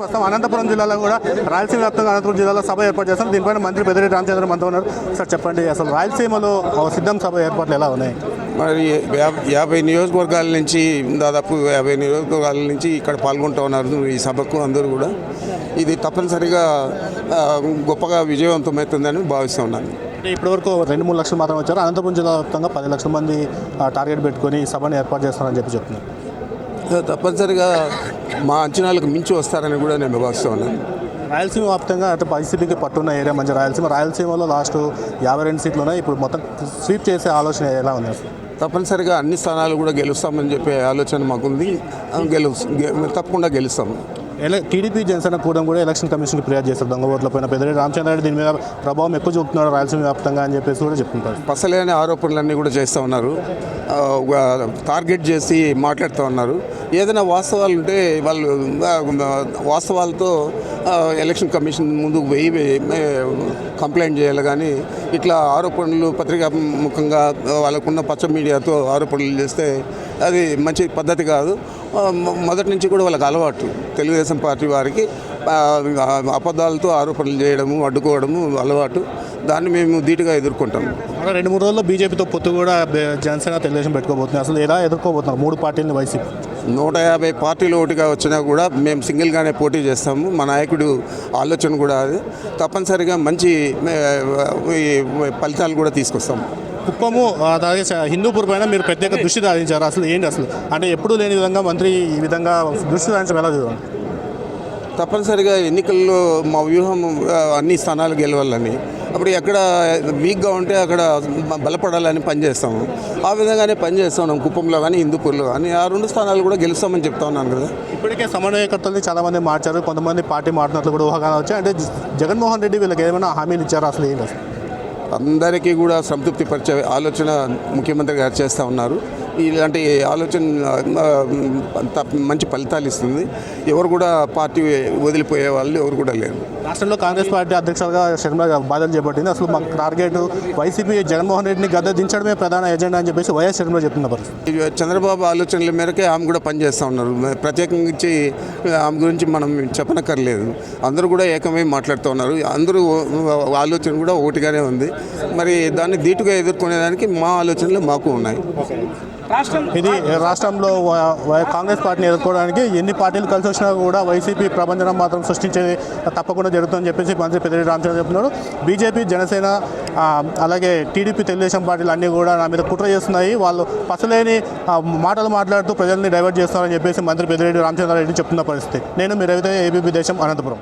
ప్రస్తుతం అనంతపురం జిల్లాలో కూడా రాయలసీమ వ్యాప్తంగా అనంతపురం జిల్లాలో సభ ఏర్పాటు చేస్తారు దీనిపైన మంత్రి పెద్దిరెడ్డి రామచంద్ర మనతో ఉన్నారు. సార్ చెప్పండి అసలు రాయలసీమలో ఒక సిద్ధం సభ ఏర్పాట్లు ఎలా ఉన్నాయి? మరి యాభై నియోజకవర్గాల నుంచి దాదాపు యాభై నియోజకవర్గాల నుంచి ఇక్కడ పాల్గొంటూ ఉన్నారు ఈ సభకు అందరూ కూడా. ఇది తప్పనిసరిగా గొప్పగా విజయవంతమవుతుందని భావిస్తూ ఉన్నాను. అంటే ఇప్పటివరకు రెండు మూడు లక్షలు మాత్రం వచ్చారు. అనంతపురం జిల్లా వ్యాప్తంగా పది లక్షల మంది టార్గెట్ పెట్టుకొని సభను ఏర్పాటు చేస్తారని చెప్పి చెప్తున్నారు. తప్పనిసరిగా మా అంచనాలకు మించి వస్తారని కూడా నేను భావిస్తూ ఉన్నాను. రాయలసీమ వ్యాప్తంగా అంటే వైసీపీకి పట్టున్న ఏరియా మంచి రాయలసీమ. రాయలసీమలో లాస్ట్ యాభై రెండు సీట్లు ఉన్నాయి. ఇప్పుడు మొత్తం స్వీప్ చేసే ఆలోచన ఎలా ఉంది తప్పనిసరిగా అన్ని స్థానాలు కూడా గెలుస్తామని చెప్పే ఆలోచన మాకుంది. గెలు తప్పకుండా గెలుస్తాము. ఎలా టీడీపీ జనసేన కూడా కూడా ఎలక్షన్ కమిషన్కి ఫిర్యాదు చేస్తారు దొంగ ఓట్ల పైన పెద్దరెడ్డి రామచంద్రారెడ్డి దీని మీద ప్రభావం ఎక్కువ చూపుతున్నాడు రాయలసీమ వ్యాప్తంగా అని చెప్పేసి కూడా చెప్తుంటారు. పసలేని ఆరోపణలన్నీ కూడా చేస్తూ ఉన్నారు. టార్గెట్ చేసి మాట్లాడుతూ ఉన్నారు. ఏదైనా వాస్తవాలు ఉంటే వాళ్ళు వాస్తవాలతో ఎలక్షన్ కమిషన్ ముందుకు పోయి కంప్లైంట్ చేయాలి కానీ ఇట్లా ఆరోపణలు పత్రికా ముఖంగా వాళ్ళకున్న పచ్చ మీడియాతో ఆరోపణలు చేస్తే అది మంచి పద్ధతి కాదు. మొదటి నుంచి కూడా వాళ్ళకి అలవాటు. తెలుగుదేశం పార్టీ వారికి అబద్ధాలతో ఆరోపణలు చేయడము అడ్డుకోవడము అలవాటు. దాన్ని మేము ధీటుగా ఎదుర్కొంటాము మరో రెండు మూడు రోజుల్లో బీజేపీతో పొత్తు కూడా జనసేన తెలుగుదేశం పెట్టుకోబోతుంది అసలు ఎలా ఎదుర్కోబోతున్నారు మూడు పార్టీలను వైసీపీ? నూట యాభై పార్టీలు ఒకటిగా వచ్చినా కూడా మేము సింగిల్గానే పోటీ చేస్తాము. మా నాయకుడు ఆలోచన కూడా అది. తప్పనిసరిగా మంచి ఫలితాలు కూడా తీసుకొస్తాము. కుప్పము అలాగే హిందూపూర్ పైన మీరు ప్రత్యేక దృష్టి సాధించారు అసలు ఏంటి అసలు? అంటే ఎప్పుడూ లేని విధంగా మంత్రి ఈ విధంగా దృష్టి సాధించడం ఎలా చూడాలి తప్పనిసరిగా ఎన్నికల్లో మా వ్యూహం అన్ని స్థానాలు గెలవాలని. అప్పుడు ఎక్కడ వీక్గా ఉంటే అక్కడ బలపడాలని పనిచేస్తాము ఆ విధంగానే పనిచేస్తున్నాం కుప్పంలో కానీ హిందూపూర్లో కానీ. ఆ రెండు స్థానాలు కూడా గెలుస్తామని చెప్తా ఉన్నాను కదా. ఇప్పటికే సమన్వయకర్తల్ని చాలా మంది మార్చారు. కొంతమంది పార్టీ మారినట్లు కూడా ఊహాగానం వచ్చాయి. అంటే జగన్మోహన్ రెడ్డి వీళ్ళకి ఏమైనా హామీలు ఇచ్చారు అసలు ఏంటి అసలు? అందరికీ కూడా సంతృప్తి పరిచే ఆలోచన ముఖ్యమంత్రి గారు చేస్తూ ఉన్నారు. ఇలాంటి ఆలోచన మంచి ఫలితాలు ఇస్తుంది. ఎవరు కూడా పార్టీ వదిలిపోయే వాళ్ళు ఎవరు కూడా లేరు. రాష్ట్రంలో కాంగ్రెస్ పార్టీ అధ్యక్షులుగా షర్మిల బాధ్యతలు చేపట్టింది. అసలు మాకు టార్గెట్ వైసీపీ జగన్మోహన్ రెడ్డిని గద్దె దించడమే ప్రధాన ఎజెండా అని చెప్పేసి వైఎస్ షర్మిల చెప్తున్న పరిస్థితి. ఇక చంద్రబాబు ఆలోచనల మేరకే ఆమె కూడా పనిచేస్తూ ఉన్నారు. ప్రత్యేకించి ఆమె గురించి మనం చెప్పనక్కర్లేదు. అందరూ కూడా ఏకమై మాట్లాడుతూ ఉన్నారు. అందరూ ఆలోచన కూడా ఒకటిగానే ఉంది. మరి దాన్ని ధీటుగా ఎదుర్కొనేదానికి మా ఆలోచనలు మాకు ఉన్నాయి. ఇది రాష్ట్రంలో కాంగ్రెస్ పార్టీని ఎదుర్కోవడానికి ఎన్ని పార్టీలు కలిసి వచ్చినా కూడా వైసీపీ ప్రభంజనం మాత్రం సృష్టించేది తప్పకుండా జరుగుతుందని చెప్పేసి మంత్రి పెద్దిరెడ్డి రామచంద్ర చెప్తున్నాడు బీజేపీ జనసేన అలాగే టీడీపీ తెలుగుదేశం పార్టీలు అన్నీ కూడా నా మీద కుట్ర చేస్తున్నాయి. వాళ్ళు పసలేని మాటలు మాట్లాడుతూ ప్రజల్ని డైవర్ట్ చేస్తున్నారని చెప్పేసి మంత్రి పెద్దిరెడ్డి రామచంద్రారెడ్డి చెప్తున్న పరిస్థితి. నేను మీ రవితే ఏబీపీ దేశం అనంతపురం.